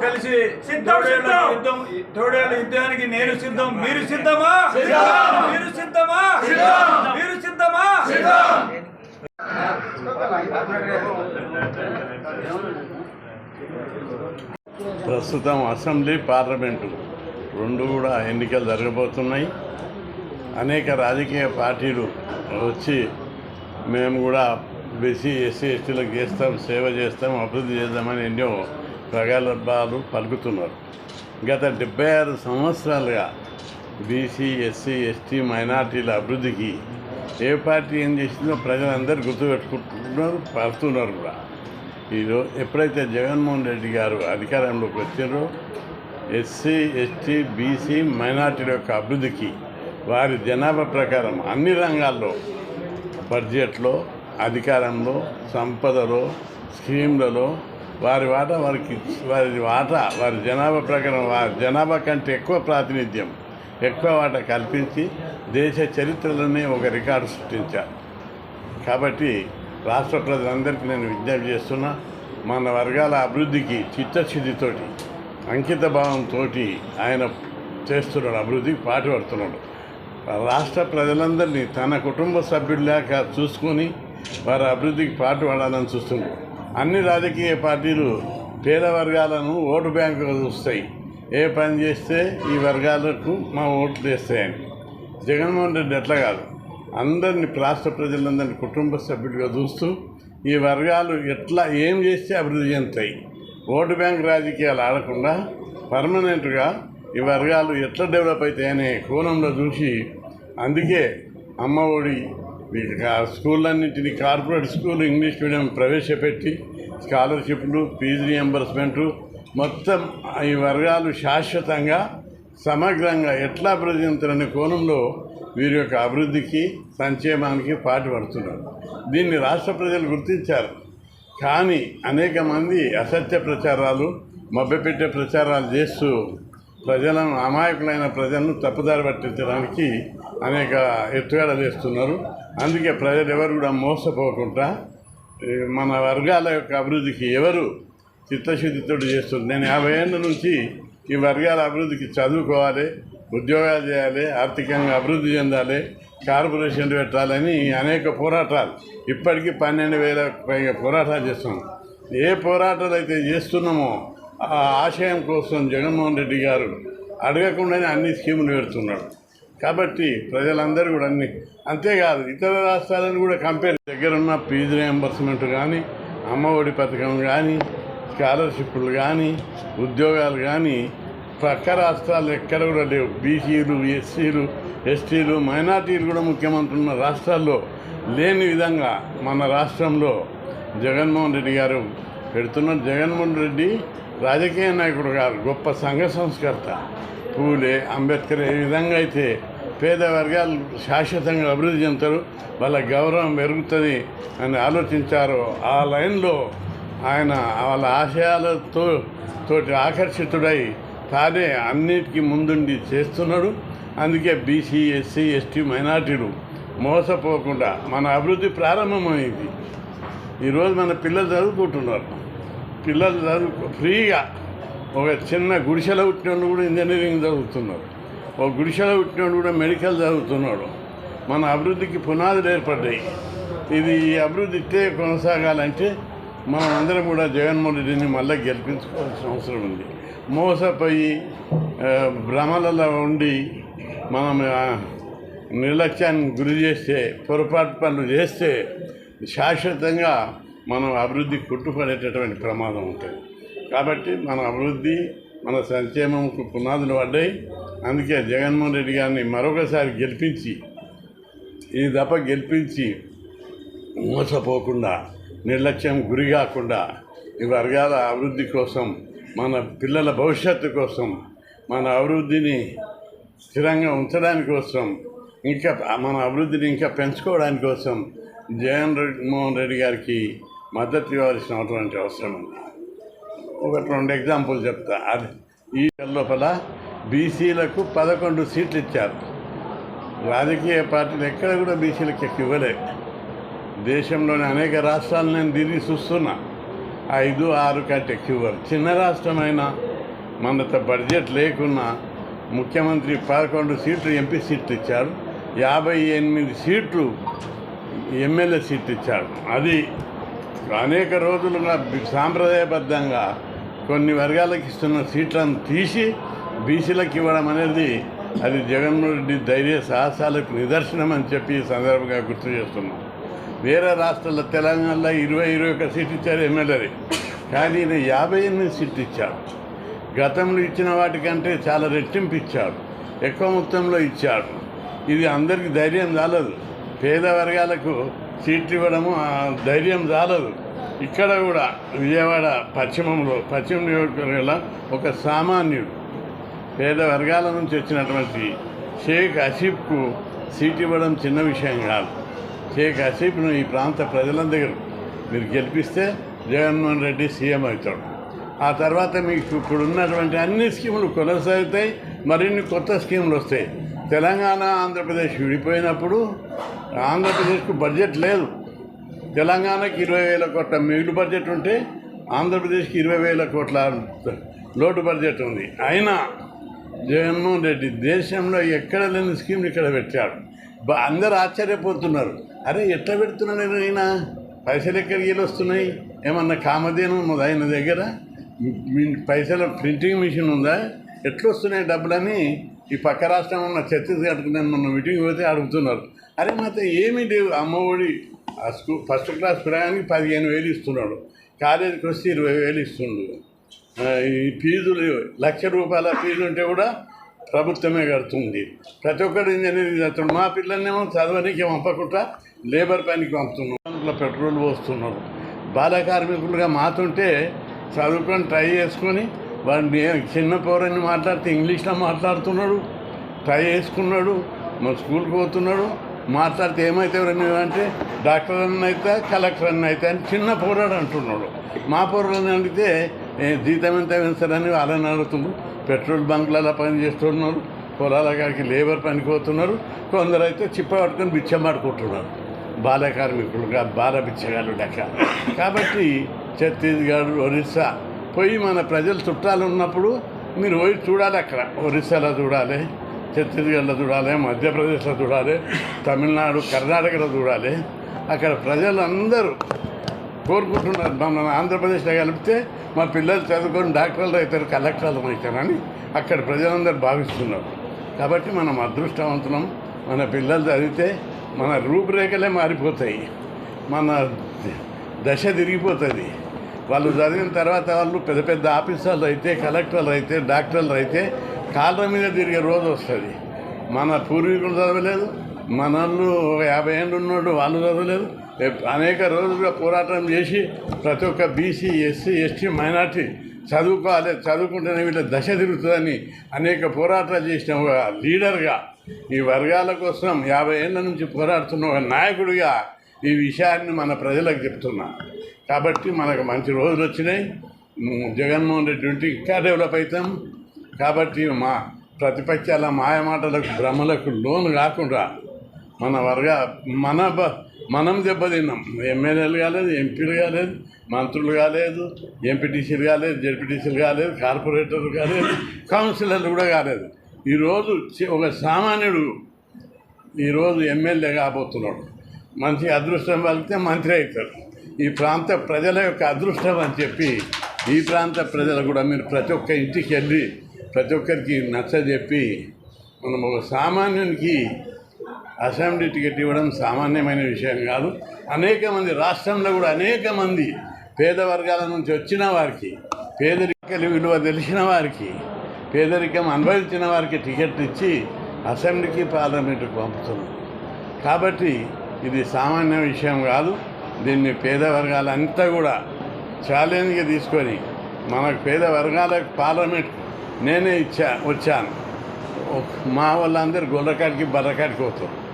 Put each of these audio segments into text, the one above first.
కలిసి తోడేళ్ళ యుద్ధానికి నేను సిద్ధం. మీరు సిద్ధమా? సిద్ధం. మీరు సిద్ధమా? సిద్ధం. మీరు సిద్ధమా? ప్రస్తుతం అసెంబ్లీ పార్లమెంటు రెండు కూడా ఎన్నికలు జరగబోతున్నాయి. అనేక రాజకీయ పార్టీలు వచ్చి మేము కూడా బీసీ ఎస్సీ ఎస్టీలకు చేస్తాం సేవ చేస్తాం అభివృద్ధి చేద్దామని ఎన్నో ప్రగల్భాలు పలుకుతున్నారు. గత డెబ్బై ఆరు సంవత్సరాలుగా బీసీ ఎస్సీ ఎస్టీ మైనార్టీల అభివృద్ధికి ఏ పార్టీ ఏం చేసిందో ప్రజలందరూ గుర్తుపెట్టుకుంటున్నారు పడుతున్నారు కూడా. ఈరోజు ఎప్పుడైతే జగన్మోహన్ రెడ్డి గారు అధికారంలోకి వచ్చారో ఎస్సీ ఎస్టీ బీసీ మైనార్టీల యొక్క అభివృద్ధికి వారి జనాభా ప్రకారం అన్ని రంగాల్లో బడ్జెట్లో అధికారంలో సంపదలో స్కీమ్లలో వారి వాటా వారికి వారి వాటా వారి జనాభా ప్రకారం వారి జనాభా కంటే ఎక్కువ ప్రాతినిధ్యం ఎక్కువ వాటా కల్పించి దేశ చరిత్రలోనే ఒక రికార్డు సృష్టించారు. కాబట్టి రాష్ట్ర ప్రజలందరికీ నేను విజ్ఞప్తి చేస్తున్నా మన వర్గాల అభివృద్ధికి చిత్తశుద్ధితోటి అంకిత భావంతో ఆయన చేస్తున్నాడు అభివృద్ధికి పాటుపడుతున్నాడు. రాష్ట్ర ప్రజలందరినీ తన కుటుంబ సభ్యుల్లాగా చూసుకొని వారి అభివృద్ధికి పాటు పడాలని చూస్తున్నారు అన్ని రాజకీయ పార్టీలు పేద వర్గాలను ఓటు బ్యాంకుగా చూస్తాయి. ఏ పని చేస్తే ఈ వర్గాలకు మా ఓట్లు వేస్తాయని జగన్మోహన్ రెడ్డి ఎట్లా కాదు. అందరిని రాష్ట్ర ప్రజలందరినీ కుటుంబ సభ్యులుగా చూస్తూ ఈ వర్గాలు ఎట్లా ఏం చేస్తే అభివృద్ధి చెందుతాయి. ఓటు బ్యాంక్ రాజకీయాలు ఆడకుండా పర్మనెంట్గా ఈ వర్గాలు ఎట్లా డెవలప్ అవుతాయనే కోణంలో చూసి అందుకే అమ్మ ఒడి ఈ స్కూళ్ళన్నింటినీ కార్పొరేట్ స్కూల్ ఇంగ్లీష్ మీడియం ప్రవేశపెట్టి స్కాలర్షిప్లు ఫీజు రియంబర్స్మెంటు మొత్తం ఈ వర్గాలు శాశ్వతంగా సమగ్రంగా ఎట్లా ప్రజంతులనే కోణంలో వీరి యొక్క అభివృద్ధికి సంక్షేమానికి పాటుపడుతున్నారు. దీన్ని రాష్ట్ర ప్రజలు గుర్తించారు. కానీ అనేక మంది అసత్య ప్రచారాలు మభ్యపెట్టే ప్రచారాలు చేస్తూ ప్రజలను అమాయకులైన ప్రజలను తప్పుదారి పట్టించడానికి అనేక ఎత్తుగడలు చేస్తున్నారు అందుకే ప్రజలు ఎవరు కూడా మోసపోకుండా మన వర్గాల యొక్క అభివృద్ధికి ఎవరు చిత్తశుద్ధితో చేస్తున్నారు? నేను యాభై ఏళ్ళ నుంచి ఈ వర్గాల అభివృద్ధికి చదువుకోవాలి ఉద్యోగాలు చేయాలి ఆర్థికంగా అభివృద్ధి చెందాలి కార్పొరేషన్ పెట్టాలని అనేక పోరాటాలు. ఇప్పటికీ పన్నెండు వేల పైగా పోరాటాలు చేస్తున్నాం. ఏ పోరాటాలు అయితే చేస్తున్నామో ఆశయం కోసం జగన్మోహన్ రెడ్డి గారు అడగకుండానే అన్ని స్కీములు పెడుతున్నాడు. కాబట్టి ప్రజలందరూ కూడా అన్ని అంతేకాదు ఇతర రాష్ట్రాలను కూడా కంపేర్ దగ్గరున్న ఫీజు రియంబర్స్మెంట్ కానీ అమ్మ ఒడి పథకం కానీ స్కాలర్షిప్లు కానీ ఉద్యోగాలు కానీ పక్క రాష్ట్రాలు ఎక్కడ కూడా లేవు. బీసీలు ఎస్సీలు ఎస్టీలు మైనార్టీలు కూడా ముఖ్యమంత్రి ఉన్న రాష్ట్రాల్లో లేని విధంగా మన రాష్ట్రంలో జగన్మోహన్ రెడ్డి గారు పెడుతున్నారు జగన్మోహన్ రెడ్డి రాజకీయ నాయకుడు గారు గొప్ప సంఘ సంస్కర్త. పూలే అంబేద్కర్ ఏ విధంగా అయితే పేద వర్గాలు శాశ్వతంగా అభివృద్ధి చెందుతారు వాళ్ళ గౌరవం పెరుగుతుంది అని ఆలోచించారు ఆ లైన్లో ఆయన వాళ్ళ ఆశయాలతో తోటి ఆకర్షితుడై తానే అన్నిటికీ ముందుండి చేస్తున్నాడు. అందుకే బీసీ ఎస్సీ ఎస్టీ మైనార్టీలు మోసపోకుండా మన అభివృద్ధి ప్రారంభమైంది. ఈరోజు మన పిల్లలు చదువుకుంటున్నారు. పిల్లలు చదువు ఫ్రీగా. ఒక చిన్న గుడిసెలో పుట్టినోడు కూడా ఇంజనీరింగ్ చదువుతున్నారు ఒక గుడిసెలో పుట్టినోడు కూడా మెడికల్ చదువుతున్నాడు. మన అభివృద్ధికి పునాదులు ఏర్పడ్డాయి. ఇది అభివృద్ధి ఇట్టే కొనసాగాలంటే మనం అందరం కూడా జగన్మోహన్ రెడ్డిని మళ్ళీ గెలిపించుకోవాల్సిన అవసరం ఉంది. మోసపోయి భ్రమలలో ఉండి మనం నిర్లక్ష్యాన్ని నిర్లక్ష్యానికి గురి చేస్తే పొరపాటు పనులు చేస్తే శాశ్వతంగా మనం అభివృద్ధి కుట్టుపడేటటువంటి ప్రమాదం ఉంటుంది. కాబట్టి మన అభివృద్ధి మన సంక్షేమంకు పునాదులు పడ్డాయి. అందుకే జగన్మోహన్ రెడ్డి గారిని మరొకసారి గెలిపించి ఈ దప గెలిపించి మోసపోకుండా నిర్లక్ష్యం గురి కాకుండా ఈ వర్గాల అభివృద్ధి కోసం మన పిల్లల భవిష్యత్తు కోసం మన అభివృద్ధిని స్థిరంగా ఉంచడానికి కోసం ఇంకా మన అభివృద్ధిని ఇంకా పెంచుకోవడానికి కోసం జగన్ మోహన్ రెడ్డి గారికి మద్దతు ఇవ్వాల్సినటువంటి అవసరం ఉంది ఒకటి రెండు ఎగ్జాంపుల్ చెప్తా. అది ఈ లోపల బీసీలకు పదకొండు సీట్లు ఇచ్చారు. రాజకీయ పార్టీలు ఎక్కడ కూడా బీసీలకు ఎక్కువ ఇవ్వలేదు దేశంలోని అనేక రాష్ట్రాలు నేను తిరిగి చూస్తున్నా. ఐదు ఆరు కంటే ఎక్కువ చిన్న రాష్ట్రమైనా మనతో బడ్జెట్ లేకున్నా ముఖ్యమంత్రి పదకొండు సీట్లు ఎంపీ సీట్లు ఇచ్చాడు యాభై ఎనిమిది సీట్లు ఎమ్మెల్యే సీట్లు ఇచ్చాడు అది అనేక రోజులుగా సాంప్రదాయబద్ధంగా కొన్ని వర్గాలకు ఇస్తున్న సీట్లను తీసి బీసీలకు ఇవ్వడం అనేది అది జగన్మోహన్ రెడ్డి ధైర్య సాహసాలకు నిదర్శనం అని చెప్పి ఈ సందర్భంగా గుర్తు చేస్తున్నాం. వేరే రాష్ట్రాల్లో తెలంగాణలో ఇరవై ఇరవై ఒక సీట్ ఇచ్చారు ఎమ్మెల్యేది కానీ ఈయన యాభై ఎనిమిది సీట్లు ఇచ్చాడు గతంలో ఇచ్చిన వాటికంటే చాలా రెట్టింపు ఇచ్చాడు ఎక్కువ మొత్తంలో ఇచ్చాడు ఇది అందరికీ ధైర్యం రాలేదు. పేద వర్గాలకు సీట్లు ఇవ్వడము ఆ ధైర్యం చాలదు ఇక్కడ కూడా విజయవాడ పశ్చిమంలో పశ్చిమ నియోజకవర్గంలో ఒక సామాన్యుడు పేద వర్గాల నుంచి వచ్చినటువంటి షేక్ అసీఫ్కు సీట్ ఇవ్వడం చిన్న విషయం కాదు. షేక్ అసీఫ్ను ఈ ప్రాంత ప్రజలందరూ మీరు గెలిపిస్తే జగన్మోహన్ రెడ్డి సీఎం అవుతాడు. ఆ తర్వాత మీకు ఇప్పుడు ఉన్నటువంటి అన్ని స్కీములు కొనసాగుతాయి మరిన్ని కొత్త స్కీములు వస్తాయి. తెలంగాణ ఆంధ్రప్రదేశ్ విడిపోయినప్పుడు ఆంధ్రప్రదేశ్కు బడ్జెట్ లేదు. తెలంగాణకి ఇరవై వేల కోట్ల మిగులు బడ్జెట్ ఉంటే ఆంధ్రప్రదేశ్కి ఇరవై వేల కోట్ల లోటు బడ్జెట్ ఉంది. అయినా జగన్మోహన్ రెడ్డి దేశంలో ఎక్కడ లేని స్కీమ్లు ఇక్కడ పెట్టాడు. అందరూ ఆశ్చర్యపోతున్నారు. అరే ఎట్లా పెడుతున్నాడు ఈయన? పైసలు ఎక్కడికి వెళ్ళి వస్తున్నాయి ఏమన్నా కామధేనం ఉన్నదా ఆయన దగ్గర? మీ పైసల ప్రింటింగ్ మిషన్ ఉందా? ఎట్లొస్తున్నాయి డబ్బులని ఈ పక్క రాష్ట్రం ఉన్న ఛత్తీస్గఢ్కి నేను మొన్న మీటింగ్ పోతే అడుగుతున్నారు. అరే మాత ఏమి లేవు అమ్మఒడి? ఆ స్కూల్ ఫస్ట్ క్లాస్ పిల్లగానికి పదిహేను వేలు ఇస్తున్నాడు. కాలేజీకి వస్తే ఇరవై వేలు ఇస్తుండు. ఈ ఫీజులు లక్ష రూపాయల ఫీజు ఉంటే కూడా ప్రభుత్వమే కడుతుంది. ప్రతి ఒక్కరు ఇంజనీరింగ్ చేస్తాడు మా పిల్లల్నేమో చదవనీకి పంపకుండా లేబర్ పనికి పంపుతున్నాం పెట్రోల్ పోస్తున్నాడు. బాల కార్మికులుగా మాతుంటే చదువుకొని ట్రై చేసుకొని వాడిని చిన్న పౌరాన్ని మాట్లాడితే ఇంగ్లీష్లో మాట్లాడుతున్నాడు. ట్రై చేసుకున్నాడు. మా స్కూల్కి పోతున్నాడు. మాట్లాడితే ఏమైతే అంటే డాక్టర్ అన్న అయితే కలెక్టర్ అన్న అయితే అని చిన్న పోరాడు అంటున్నాడు. మా పౌరులను అడిగితే జీతం ఎంత వేస్తారని వాళ్ళని అడుగుతుంది పెట్రోల్ బంక్లలో పని చేస్తున్నారు. పొలాల కాడికి లేబర్ పనికి పోతున్నారు కొందరు అయితే చిప్ప పట్టుకొని బిచ్చమాడుకుంటున్నారు బాల కార్మికులు బాల బిచ్చగాళ్ళు లెక్క. కాబట్టి ఛత్తీస్గఢ్ ఒరిస్సా పోయి మన ప్రజలు చుట్టాలు ఉన్నప్పుడు మీరు పోయి చూడాలి అక్కడ. ఒరిస్సాలో చూడాలి. ఛత్తీస్గఢ్లో చూడాలి మధ్యప్రదేశ్లో చూడాలి తమిళనాడు కర్ణాటకలో చూడాలి. అక్కడ ప్రజలందరూ కోరుకుంటున్నారు మమ్మల్ని ఆంధ్రప్రదేశ్లో కలిపితే మా పిల్లలు చదువుకొని డాక్టర్లు అవుతారు కలెక్టర్లు అవుతారని అక్కడ ప్రజలందరూ భావిస్తున్నారు. కాబట్టి మనం అదృష్టవంతులం. మన పిల్లలు చదివితే మన రూపురేఖలే మారిపోతాయి. మన దశ తిరిగిపోతుంది. వాళ్ళు చదివిన తర్వాత వాళ్ళు పెద్ద పెద్ద ఆఫీసర్లు అయితే కలెక్టర్లు అయితే డాక్టర్లు అయితే కాళ్ళ మీద తిరిగే రోజు వస్తుంది. మన పూర్వీకులు చదవలేదు మనళ్ళు ఒక యాభై ఏళ్ళు ఉన్నోళ్ళు వాళ్ళు చదవలేదు. అనేక రోజులుగా పోరాటం చేసి ప్రతి ఒక్క బీసీ ఎస్సీ ఎస్టీ మైనార్టీ చదువుకోవాలి చదువుకుంటేనే వీళ్ళ దశ తిరుగుతుందని అనేక పోరాటాలు చేసిన ఒక లీడర్గా ఈ వర్గాల కోసం యాభై ఏళ్ళ నుంచి పోరాడుతున్న ఒక నాయకుడిగా ఈ విషయాన్ని మన ప్రజలకు చెప్తున్నా. కాబట్టి మనకు మంచి రోజులు వచ్చినాయి. జగన్మోహన్ రెడ్డి ఉంటే ఇంకా డెవలప్ అవుతాం? కాబట్టి మా ప్రతిపక్షాల మాయమాటలకు భ్రమలకు లోను కాకుండా మన వర్గ మన బ- మనం దెబ్బతిన్నాం. ఎమ్మెల్యేలు కాలేదు ఎంపీలు కాలేదు మంత్రులు కాలేదు ఎంపీటీసీలు కాలేదు జడ్పీటీసీలు కాలేదు కార్పొరేటర్లు కాలేదు కౌన్సిలర్లు కూడా కాలేదు. ఈరోజు ఒక సామాన్యుడు ఈరోజు ఎమ్మెల్యే కాబోతున్నాడు. మంచి అదృష్టం కలిగితే మంత్రి అవుతాడు. ఈ ప్రాంత ప్రజల యొక్క అదృష్టం అని చెప్పి ఈ ప్రాంత ప్రజలు కూడా మీరు ప్రతి ఒక్క ఇంటికి వెళ్ళి ప్రతి ఒక్కరికి నచ్చజెప్పి మనం ఒక సామాన్యునికి అసెంబ్లీ టికెట్ ఇవ్వడం సామాన్యమైన విషయం కాదు. అనేక మంది రాష్ట్రంలో కూడా అనేక మంది పేద వర్గాల నుంచి వచ్చిన వారికి పేదరిక విలువ తెలిసిన వారికి పేదరికం అనుభవించిన వారికి టికెట్ ఇచ్చి అసెంబ్లీకి పార్లమెంటుకు పంపుతున్నాం. కాబట్టి ఇది సామాన్య విషయం కాదు. దీన్ని పేద వర్గాలంతా కూడా ఛాలెంజ్గా తీసుకొని మనకు పేద వర్గాలకు పార్లమెంట్ నేనే ఇచ్చా వచ్చాను. మా వాళ్ళందరూ గుండ్రకాడికి బర్రకాడికి పోతారు.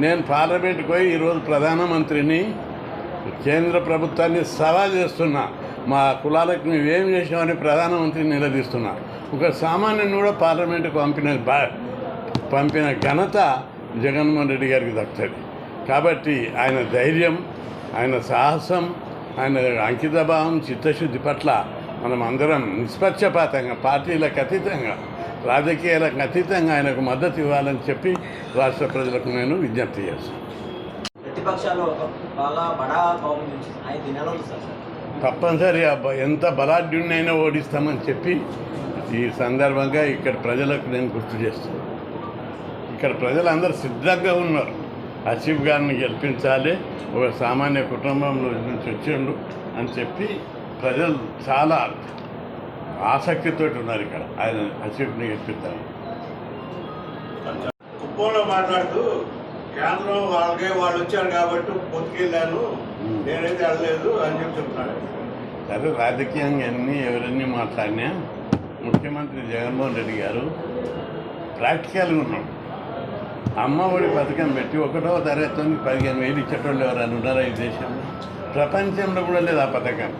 నేను పార్లమెంట్కి పోయి ఈరోజు ప్రధానమంత్రిని కేంద్ర ప్రభుత్వాన్ని సవాల్ చేస్తున్నా. మా కులాలకు నువ్వేం చేసామని ప్రధానమంత్రిని నిలదీస్తున్నా. ఒక సామాన్యుని కూడా పార్లమెంటుకు పంపిన బా పంపిన ఘనత జగన్మోహన్ రెడ్డి గారికి దక్కుతుంది. కాబట్టి ఆయన ధైర్యం ఆయన సాహసం ఆయన అంకితభావం చిత్తశుద్ధి పట్ల మనం అందరం నిష్పక్షపాతంగా పార్టీలకు అతీతంగా రాజకీయాలకు అతీతంగా ఆయనకు మద్దతు ఇవ్వాలని చెప్పి రాష్ట్ర ప్రజలకు నేను విజ్ఞప్తి చేస్తాను ప్రతిపక్షాలు బాగా బడా బహుమతి నుంచి ఐదు దినాలు వస్తారు సార్? తప్పనిసరిగా బ- ఎంత బలాఢ్యున్నైనా ఓడిస్తామని చెప్పి ఈ సందర్భంగా ఇక్కడ ప్రజలకు నేను గుర్తు చేస్తున్నాను. ఇక్కడ ప్రజలందరూ సిద్ధంగా ఉన్నారు. ఆసిఫ్ గారిని గెలిపించాలి ఒక సామాన్య కుటుంబంలో నుంచి వచ్చిండు అని చెప్పి ప్రజలు చాలా ఆసక్తితో ఉన్నారు ఇక్కడ. ఆయన ఆసిఫ్ని గెలిపిద్దాం కుప్పంలో మాట్లాడుతూ కేంద్రం వాళ్ళకే వాళ్ళు వచ్చారు కాబట్టి పొత్తుకెళ్ళాను నేనైతే వెళ్ళలేదు అని చెప్పి చెప్తున్నాడు సరే రాజకీయంగా ఎన్ని ఎవరన్నీ మాట్లాడినా ముఖ్యమంత్రి జగన్మోహన్ రెడ్డి గారు ప్రాక్టికల్గా ఉన్నాడు. అమ్మ ఒడి పథకం పెట్టి ఒకటో తరగతి పదిహేను వేలు ఇచ్చేటోళ్ళు ఎవరైనా ఉన్నారా ఈ దేశంలో? ప్రపంచంలో కూడా లేదు ఆ పథకం.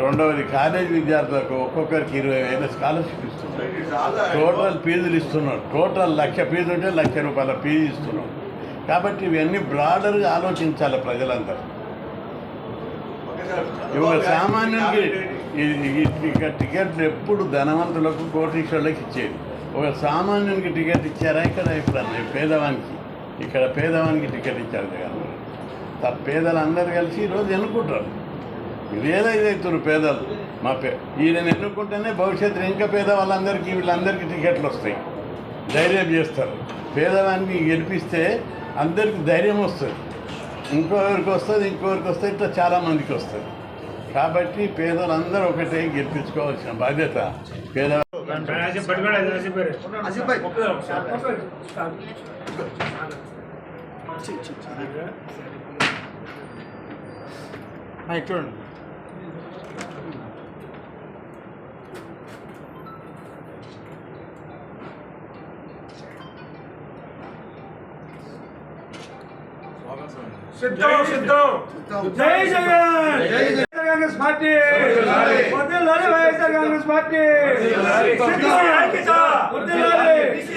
రెండవది కాలేజ్ విద్యార్థులకు ఒక్కొక్కరికి ఇరవై వేల స్కాలర్షిప్ ఇస్తున్నారు టోటల్ ఫీజులు ఇస్తున్నాడు టోటల్ లక్ష ఫీజు ఉంటే లక్ష రూపాయల ఫీజు ఇస్తున్నాడు కాబట్టి ఇవన్నీ బ్రాడర్గా ఆలోచించాలి ప్రజలందరూ. ఇవాళ సామాన్యునికి ఇక టికెట్లు ఎప్పుడు ధనవంతులకు కోటీశ్వరులకు ఇచ్చేది. ఒక సామాన్యునికి టికెట్ ఇచ్చారా? ఇక్కడ ఇప్పుడు పేదవానికి. ఇక్కడ పేదవానికి టికెట్ ఇచ్చారు జగన్ ఆ పేదలందరూ కలిసి ఈరోజు ఎన్నుకుంటారు. రియలైజ్ అవుతారు పేదలు? మా పే ఈయన ఎన్నుకుంటేనే భవిష్యత్తులో ఇంకా పేద వాళ్ళందరికీ వీళ్ళందరికీ టికెట్లు వస్తాయి. ధైర్యం చేస్తారు. పేదవాన్ని గెలిపిస్తే అందరికీ ధైర్యం వస్తుంది. ఇంకొకరికి వస్తుంది ఇంకొకరికి వస్తుంది ఇట్లా చాలా మందికి వస్తుంది. కాబట్టి పేదలందరూ ఒకటే గెలిపించుకోవాల్సిన బాధ్యత పేద చూడండి. సిద్ధం సిద్ధం జై జగన్ వైఎస్ఆర్ కాంగ్రెస్ పార్టీ వర్ధిల్లాలి వైఎస్ఆర్ కాంగ్రెస్ పార్టీ సిద్ధం ఐక్యత వర్ధిల్లాలి బీసీ